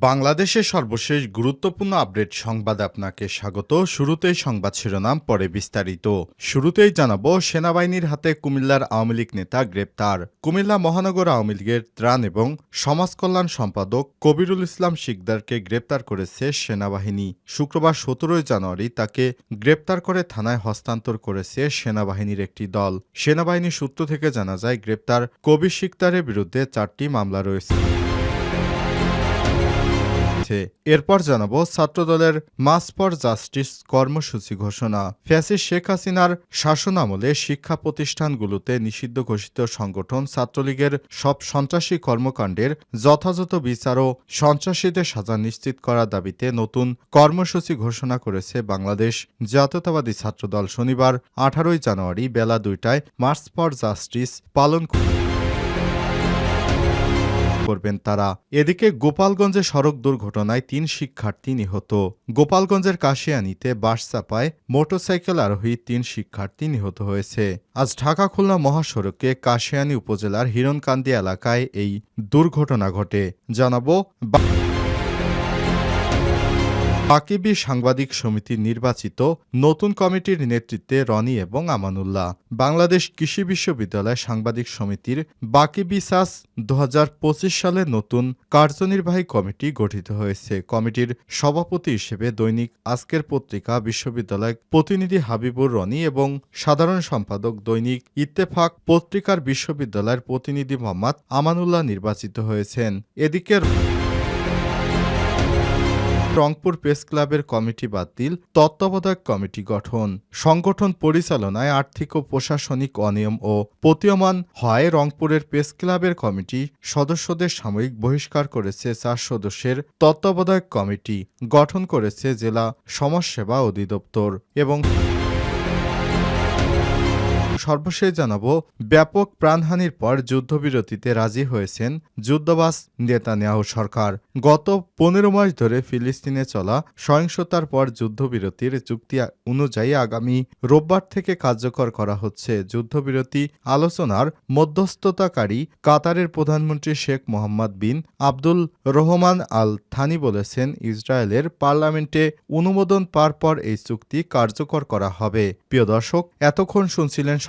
বাংলাদেশের সর্বশেষ গুরুত্বপূর্ণ আপডেট সংবাদ আপনাকে স্বাগত। শুরুতেই সংবাদ শিরোনাম, পরে বিস্তারিত। শুরুতেই জানাব, সেনাবাহিনীর হাতে কুমিল্লার আওয়ামী লীগ নেতা গ্রেপ্তার। কুমিল্লা মহানগর আওয়ামী লীগের ত্রাণ এবং সমাজকল্যাণ সম্পাদক কবিরুল ইসলাম শিকদারকে গ্রেপ্তার করেছে সেনাবাহিনী। শুক্রবার সতেরোই জানুয়ারি তাকে গ্রেপ্তার করে থানায় হস্তান্তর করেছে সেনাবাহিনীর একটি দল। সেনাবাহিনী সূত্র থেকে জানা যায়, গ্রেপ্তার কবি শিকদারের বিরুদ্ধে চারটি মামলা রয়েছে। হচ্ছে এরপর জানাব ছাত্রদলের মাস ফর জাস্টিস কর্মসূচি ঘোষণা। ফ্যাসিস শেখ হাসিনার শাসনামলে শিক্ষা প্রতিষ্ঠানগুলোতে নিষিদ্ধ ঘোষিত সংগঠন ছাত্রলীগের সব সন্ত্রাসী কর্মকাণ্ডের যথাযথ বিচার ও সন্ত্রাসীদের সাজা নিশ্চিত করার দাবিতে নতুন কর্মসূচি ঘোষণা করেছে বাংলাদেশ। জাতীয়তাবাদী ছাত্রদল শনিবার আঠারোই জানুয়ারি বেলা দুইটায় মার্চ ফর জাস্টিস পালন করবে করবেন তারা। এদিকে গোপালগঞ্জে সড়ক দুর্ঘটনায় তিন শিক্ষার্থী নিহত। গোপালগঞ্জের কাশিয়ানিতে বাস চাপায় মোটরসাইকেল আরোহী তিন শিক্ষার্থী নিহত হয়েছে। আজ ঢাকা খুলনা মহাসড়কে কাশিয়ানি উপজেলার হিরণকান্দি এলাকায় এই দুর্ঘটনা ঘটে। জানাব বা- বাকিবি সাংবাদিক সমিতি নির্বাচিত নতুন কমিটির নেতৃত্বে রনি এবং আমানুল্লাহ। বাংলাদেশ কৃষি বিশ্ববিদ্যালয় সাংবাদিক সমিতির বাকিবি সাস দু সালে নতুন কার্যনির্বাহী কমিটি গঠিত হয়েছে। কমিটির সভাপতি হিসেবে দৈনিক আজকের পত্রিকা বিশ্ববিদ্যালয় প্রতিনিধি হাবিবুর রনি এবং সাধারণ সম্পাদক দৈনিক ইত্তেফাক পত্রিকার বিশ্ববিদ্যালয়ের প্রতিনিধি মোহাম্মদ আমানুল্লাহ নির্বাচিত হয়েছেন। এদিকে রংপুর প্রেস ক্লাবের কমিটি বাতিল, তত্ত্বাবধায়ক কমিটি গঠন। সংগঠন পরিচালনায় আর্থিক ও প্রশাসনিক অনিয়ম ও প্রতীয়মান হয় রংপুরের প্রেস ক্লাবের কমিটি। সদস্যদের সাময়িক বহিষ্কার করেছে চার সদস্যের তত্ত্বাবধায়ক কমিটি। গঠন করেছে জেলা সমাজসেবা অধিদপ্তর এবং সর্বশেষ জানাব, ব্যাপক প্রাণহানির পর যুদ্ধবিরতিতে রাজি হয়েছেন যুদ্ধবাস নেতানিয়াহু সরকার। গত পনেরো মাস ধরে ফিলিস্তিনে চলা সহিংসতার পর যুদ্ধবিরতির চুক্তি অনুযায়ী আগামী রোববার থেকে কার্যকর করা হচ্ছে যুদ্ধবিরতি আলোচনার মধ্যস্থতাকারী কাতারের প্রধানমন্ত্রী Sheikh Mohammed bin Abdul Rahman Al Thani বলেছেন, ইসরায়েলের পার্লামেন্টে অনুমোদন পার পর এই চুক্তি কার্যকর করা হবে। প্রিয় দর্শক, এতক্ষণ শুনছিলেন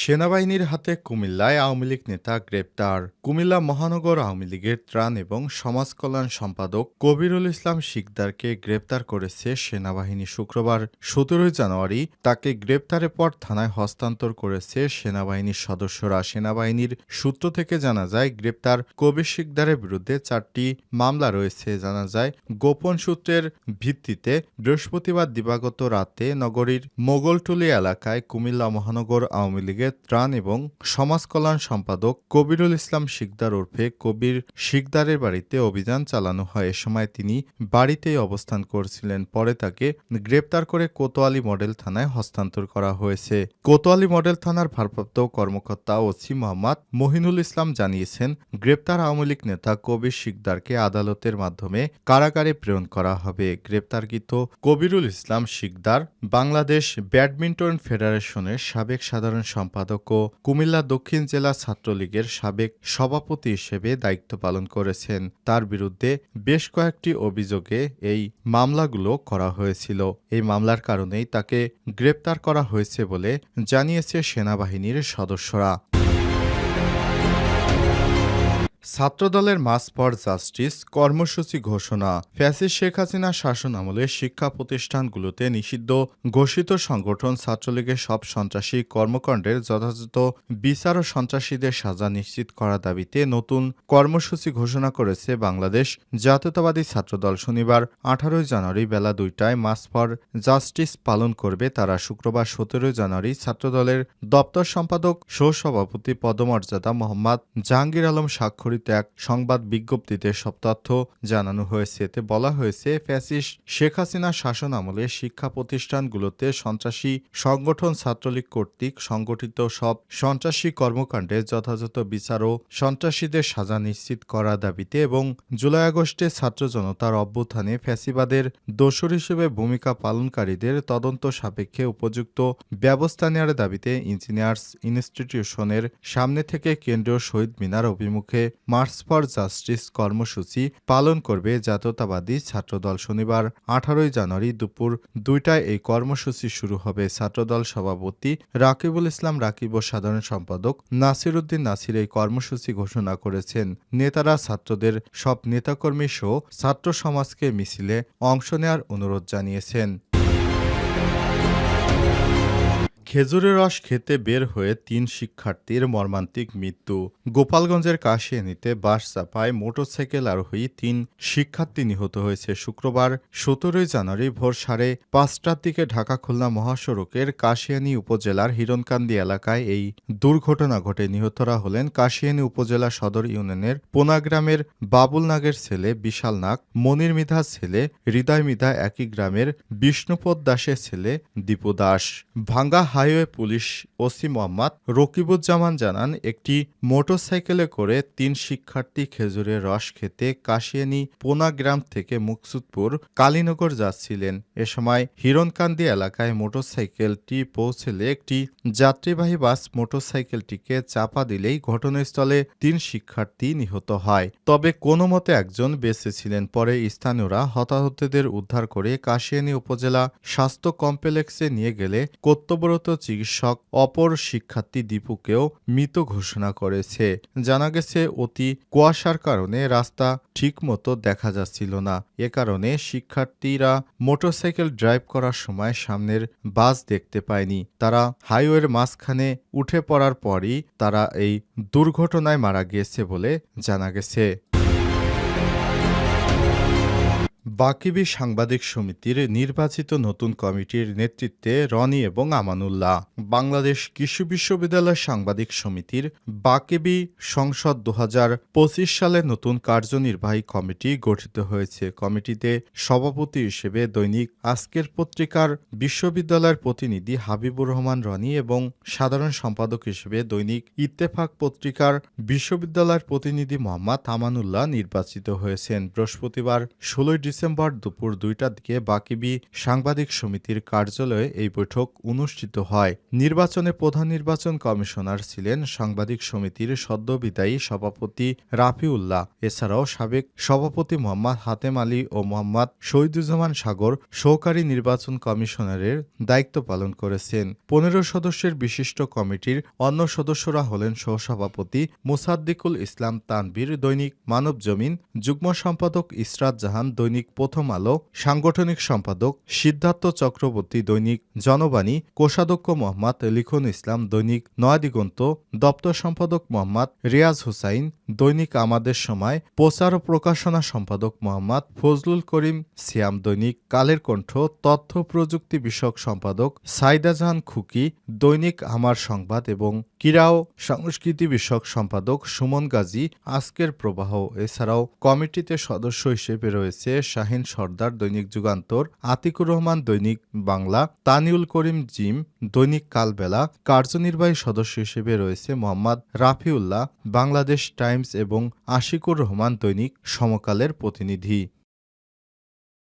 সেনাবাহিনীর হাতে কুমিল্লায় আওয়ামী লীগ নেতা গ্রেপ্তার। কুমিল্লা মহানগর আওয়ামী লীগের ত্রাণ এবং সমাজ কল্যাণ সম্পাদক কবিরুল ইসলাম শিকদারকে গ্রেপ্তার করেছে সেনাবাহিনী শুক্রবার। সতেরোই জানুয়ারি তাকে গ্রেপ্তারের পর থানায় হস্তান্তর করেছে সেনাবাহিনীর সদস্যরা। সেনাবাহিনীর সূত্র থেকে জানা যায়, গ্রেপ্তার কবির শিকদারের বিরুদ্ধে চারটি মামলা রয়েছে। জানা যায়, গোপন সূত্রের ভিত্তিতে বৃহস্পতিবার দিবাগত রাতে নগরীর মোগলটুলি এলাকায় কুমিল্লা মহানগর আওয়ামী লীগের ত্রাণ এবং সমাজ কল্যাণ সম্পাদক কবিরুল ইসলাম শিকদার ওরফে কবির শিকদারের বাড়িতে অভিযান চালানো হয়। এ সময় তিনি বাড়িতেই অবস্থান করছিলেন। পরে তাকে গ্রেপ্তার করে কোতোয়ালি মডেল থানায় হস্তান্তর করা হয়েছে। কোতোয়ালি মডেল থানার ভারপ্রাপ্ত কর্মকর্তা ওসি মোহাম্মদ মহিনুল ইসলাম জানিয়েছেন, গ্রেপ্তার আওয়ামী লীগ নেতা কবির শিকদারকে আদালতের মাধ্যমে কারাগারে প্রেরণ করা হবে। গ্রেপ্তারকৃত কবিরুল ইসলাম শিকদার বাংলাদেশ ব্যাডমিন্টন ফেডারেশনের সাবেক সাধারণ সম্পাদক ও কুমিল্লা দক্ষিণ জেলা ছাত্রলীগের সাবেক সভাপতি হিসেবে দায়িত্ব পালন করেছেন। তার বিরুদ্ধে বেশ কয়েকটি অভিযোগে এই মামলাগুলো করা হয়েছিল। এই মামলার কারণেই তাকে গ্রেপ্তার করা হয়েছে বলে জানিয়েছে সেনাবাহিনীর সদস্যরা। ছাত্রদলের মাস ফর জাস্টিস কর্মসূচি ঘোষণা। ফ্যাসিস শেখ হাসিনা শাসন আমলে শিক্ষা প্রতিষ্ঠানগুলোতে নিষিদ্ধ ঘোষিত সংগঠন ছাত্রলীগের সব সন্ত্রাসী কর্মকাণ্ডের যথাযথ বিচার ও সন্ত্রাসীদের সাজা নিশ্চিত করার দাবিতে নতুন কর্মসূচি ঘোষণা করেছে বাংলাদেশ জাতীয়তাবাদী ছাত্রদল। শনিবার, আঠারোই জানুয়ারি বেলা দুইটায় মাস ফর জাস্টিস পালন করবে তারা। শুক্রবার, সতেরোই জানুয়ারি ছাত্রদলের দপ্তর সম্পাদক, সহসভাপতি পদমর্যাদা মোহাম্মদ জাহাঙ্গীর আলম স্বাক্ষরিত এক সংবাদ বিজ্ঞপ্তিতে সব তথ্য জানানো হয়েছে। এতে বলা হয়েছে ফ্যাসিস শেখ হাসিনা শাসন আমলে শিক্ষা প্রতিষ্ঠানগুলোতে সন্ত্রাসী সংগঠন ছাত্রলীগ কর্তৃক সংগঠিত সব সন্ত্রাসী কর্মকাণ্ডে যথাযথ বিচার ও সন্ত্রাসীদের সাজা নিশ্চিত করার দাবিতে এবং জুলাই আগস্টে ছাত্র জনতার অভ্যুত্থানে ফ্যাসিবাদের দোসর হিসেবে ভূমিকা পালনকারীদের তদন্ত সাপেক্ষে উপযুক্ত ব্যবস্থা নেওয়ার দাবিতে ইঞ্জিনিয়ার্স ইনস্টিটিউশনের সামনে থেকে কেন্দ্রীয় শহীদ মিনার অভিমুখে মার্চ ফর জাস্টিস কর্মসূচি পালন করবে জাতীয়তাবাদী ছাত্রদল শনিবার, আঠারোই জানুয়ারি দুপুর দুইটায় এই কর্মসূচি শুরু হবে। ছাত্রদল সভাপতি রাকিবুল ইসলাম রাকিব ও সাধারণ সম্পাদক নাসির উদ্দিন নাসির এই কর্মসূচি ঘোষণা করেছেন। নেতারা ছাত্রদের সব নেতাকর্মী সহ ছাত্র সমাজকে মিছিলে অংশ নেওয়ার অনুরোধ জানিয়েছেন। খেজুরের রস খেতে বের হয়ে তিন শিক্ষার্থীর মর্মান্তিক মৃত্যু। গোপালগঞ্জের কাশিয়ানিতে বাস চাপায় মোটরসাইকেল আরোহী তিন শিক্ষার্থী নিহত হয়েছে শুক্রবার, সতেরোই জানুয়ারি ভোর সাড়ে পাঁচটার দিকে ঢাকা খুলনা মহাসড়কের কাশিয়ানী উপজেলার হিরণকান্দি এলাকায় এই দুর্ঘটনা ঘটে। নিহতরা হলেন কাশিয়ানী উপজেলা সদর ইউনিয়নের পোনা গ্রামের বাবুল নাগের ছেলে বিশাল নাগ, মনির মিধার ছেলে হৃদয় মিধা একই গ্রামের বিষ্ণুপদ দাসের ছেলে Dipu Das. Bhanga highway police OC Mohammad Rakibuzzaman জানান, একটি মোটরসাইকেলে করে তিন শিক্ষার্থী খেজুরের রস খেতে কাশিয়ানি পোনা গ্রাম থেকে মুকসুদপুর কালীনগর যাচ্ছিলেন। এ সময় হিরণকান্দি এলাকায় মোটরসাইকেলটি পৌঁছলে একটি যাত্রীবাহী বাস মোটরসাইকেলটিকে চাপা দিলেই ঘটনাস্থলে তিন শিক্ষার্থী নিহত হয়। তবে কোনো মতে একজন বেঁচে ছিলেন। পরে স্থানীয়রা হতাহতদের উদ্ধার করে কাশিয়ানী উপজেলা স্বাস্থ্য কমপ্লেক্সে নিয়ে গেলে কর্তব্যরত চিকিৎসক অপর শিক্ষার্থী দীপুকেও মৃত ঘোষণা করেছে। জানা গেছে, অতি কুয়াশার কারণে রাস্তা ঠিকমতো দেখা যাচ্ছিল না। এ কারণে শিক্ষার্থীরা মোটরসাইকেল ড্রাইভ করার সময় সামনের বাস দেখতে পায়নি। তারা হাইওয়ের মাঝখানে উঠে পড়ার পরই তারা এই দুর্ঘটনায় মারা গিয়েছে বলে জানা গেছে। বাকিবি সাংবাদিক সমিতির নির্বাচিত নতুন কমিটির নেতৃত্বে রনি এবং আমানুল্লাহ। বাংলাদেশ কৃষি বিশ্ববিদ্যালয় সাংবাদিক সমিতির বাকিবি সংসদ দু সালে নতুন কার্যনির্বাহী কমিটি গঠিত হয়েছে। কমিটিতে সভাপতি হিসেবে দৈনিক আজকের পত্রিকার বিশ্ববিদ্যালয়ের প্রতিনিধি হাবিবুর রহমান রনি এবং সাধারণ সম্পাদক হিসেবে দৈনিক ইত্তেফাক পত্রিকার বিশ্ববিদ্যালয়ের প্রতিনিধি মোহাম্মদ আমানুল্লাহ নির্বাচিত হয়েছেন। বৃহস্পতিবার ষোলোই ডিসেম্বর দুপুর দুইটার দিকে বাকিবি সাংবাদিক সমিতির কার্যালয়ে এই বৈঠক অনুষ্ঠিত হয়। নির্বাচনে প্রধান নির্বাচন কমিশনার ছিলেন সাংবাদিক সমিতির সদ্যবিদায়ী সভাপতি রাফিউল্লাহ। এছাড়াও সাবেক সভাপতি মোহাম্মদ হাতেম আলী ও মোহাম্মদ শহীদুজ্জামান সাগর সহকারী নির্বাচন কমিশনারের দায়িত্ব পালন করেছেন। পনেরো সদস্যের বিশিষ্ট কমিটির অন্য সদস্যরা হলেন সহসভাপতি মুসাদ্দিকুল ইসলাম তানবীর দৈনিক মানব জমিন যুগ্ম সম্পাদক ইসরাত জাহান দৈনিক প্রথম আলো সাংগঠনিক সম্পাদক সিদ্ধার্থ চক্রবর্তী দৈনিক জনবাণী, কোষাধ্যক্ষ মোহাম্মদ লিখন ইসলাম দৈনিক নয়াদিগন্ত, দপ্তর সম্পাদক মোহাম্মদ রিয়াজ হুসাইন, দৈনিক আমাদের সময়, প্রচার ও প্রকাশনা সম্পাদক মোহাম্মদ ফজলুল করিম সিয়াম দৈনিক কালের কণ্ঠ, তথ্য প্রযুক্তি বিষয়ক সম্পাদক সাইদা জাহান খুকি দৈনিক আমার সংবাদ এবং ক্রীড়া ও সংস্কৃতি বিষয়ক সম্পাদক সুমন গাজী, আজকের প্রবাহ। এছাড়াও কমিটিতে সদস্য হিসেবে রয়েছে শাহিন সর্দার, দৈনিক যুগান্তর, আতিকুর রহমান, দৈনিক বাংলা, তানিউল করিম জিম, দৈনিক কালবেলা, কার্যনির্বাহী সদস্য হিসেবে রয়েছে মোহাম্মদ রাফিউল্লাহ, বাংলাদেশ টাইমস এবং আশিকুর রহমান দৈনিক সমকালের প্রতিনিধি।